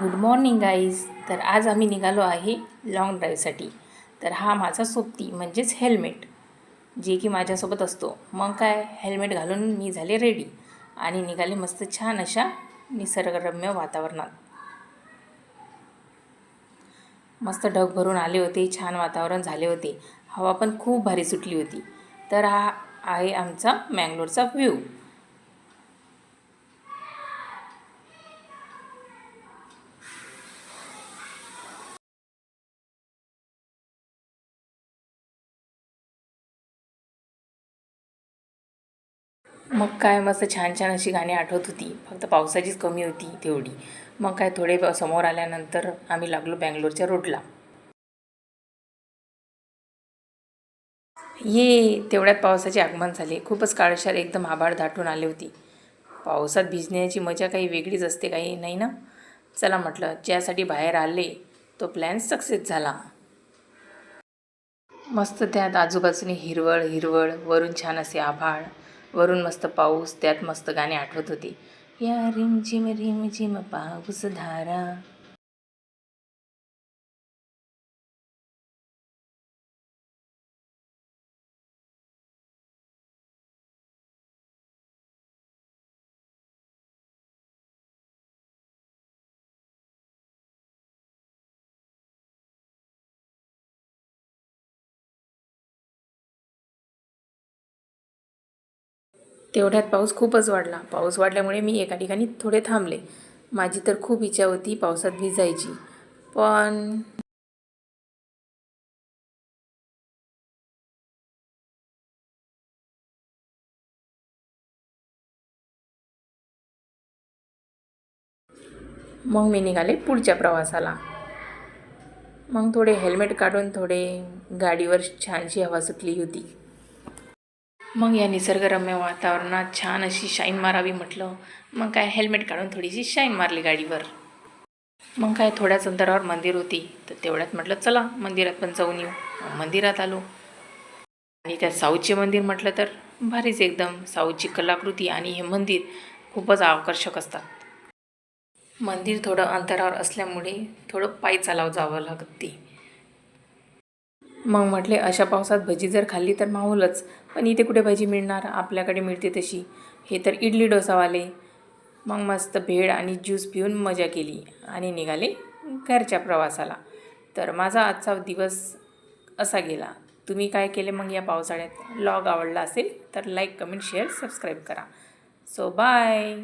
Good morning guys तर आज आम्ही निघालो आहे लाँग ड्राईव्हसाठी तर हा माझा सोबती म्हणजेच हेल्मेट जे की माझ्यासोबत असतो. मग काय हेल्मेट घालून मी झाले रेडी आणि निघाले मस्त छान अशा निसर्गरम्य वातावरणात. मस्त ढग भरून आले होते छान वातावरण झाले होते. हवा पण खूप भारी सुटली होती. तर हा आहे आमचा मँगलोरचा व्ह्यू मग काय मस्त छान छान अशी गाणी आठवत होती. फक्त पावसाचीच कमी होती तेवढी. मग काय थोडे समोर आल्यानंतर आम्ही लागलो बँगलोरच्या रोडला. ये तेवढ्यात पावसाचे आगमन झाले. खूपच काळशार एकदम आभाळ दाटून आले होती. पावसात भिजण्याची मजा काही वेगळीच असते काही नाही ना? चला म्हटलं ज्यासाठी बाहेर आले तो प्लॅन सक्सेस झाला. मस्त त्यात आजूबाजूने हिरवळ हिरवळ वरून छान असे आभाळ. वरून मस्त पाऊस त्यात मस्त गाणी आठवत होती. या रिमझिम रिमझिम पाऊस धारा. तेवढ्यात पाऊस खूपच वाढला. पाऊस वाढल्यामुळे मी एका ठिकाणी थोडे थांबले. माझी तर खूप इच्छा होती पावसात भिजायची. पण मग मी निघाले पुढच्या प्रवासाला. मग थोडे हेल्मेट काढून थोडे गाडीवर छानशी हवा सुटली होती. मग या निसर्गरम्य वातावरणात छान अशी शाईन मारावी म्हटलं. मग काय हेल्मेट काढून थोडीशी शाईन मारली गाडीवर. मग काय थोड्याच अंतरावर मंदिर होती. तर तेवढ्यात म्हटलं चला मंदिरात पण जाऊन येऊ. मंदिरात आलो. आणि त्या साऊथचे मंदिर म्हटलं तर भारीच एकदम. साऊथची कलाकृती आणि हे मंदिर खूपच आकर्षक असतात. मंदिर थोडं अंतरावर असल्यामुळे थोडं पायी चालावं जावं लागते. मग म्हटले अशा पावसात भजी जर खाल्ली तर माहोलच. पण इथे कुठे भजी मिळणार? आपल्याकडे मिळते तशी. हे तर इडली डोसावाले. मग मस्त भेळ आणि ज्यूस पिऊन मजा केली आणि निघाले घरच्या प्रवासाला. तर माझा आजचा दिवस असा गेला. तुम्ही काय केले मग या पावसाळ्यात? लॉग आवडला असेल तर लाईक कमेंट शेअर सबस्क्राईब करा. So bye!